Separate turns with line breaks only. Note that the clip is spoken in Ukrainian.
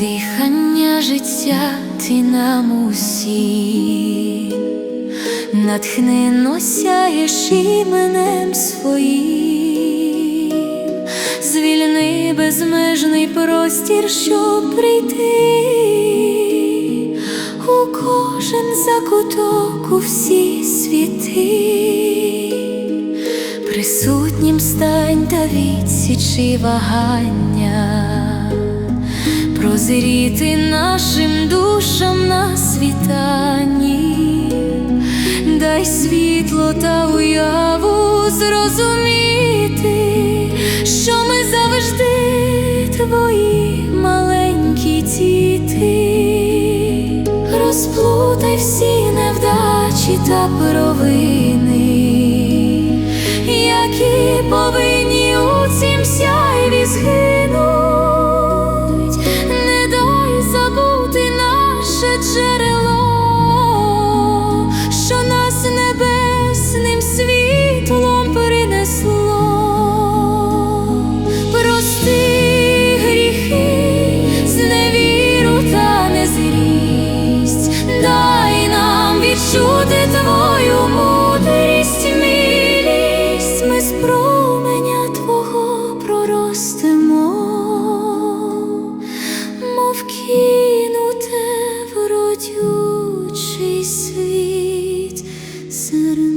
дихання життя ти нам усі, натхнено сяєш іменем своїм, звільни безмежний простір, щоб прийти, у кожен закуток у всі світи, присутнім стань та відсічи вагання прозріти нашим душам на світанні, дай світло та уяву зрозуміти, що ми завжди твої маленькі діти, розплутай всі невдачі та провини, る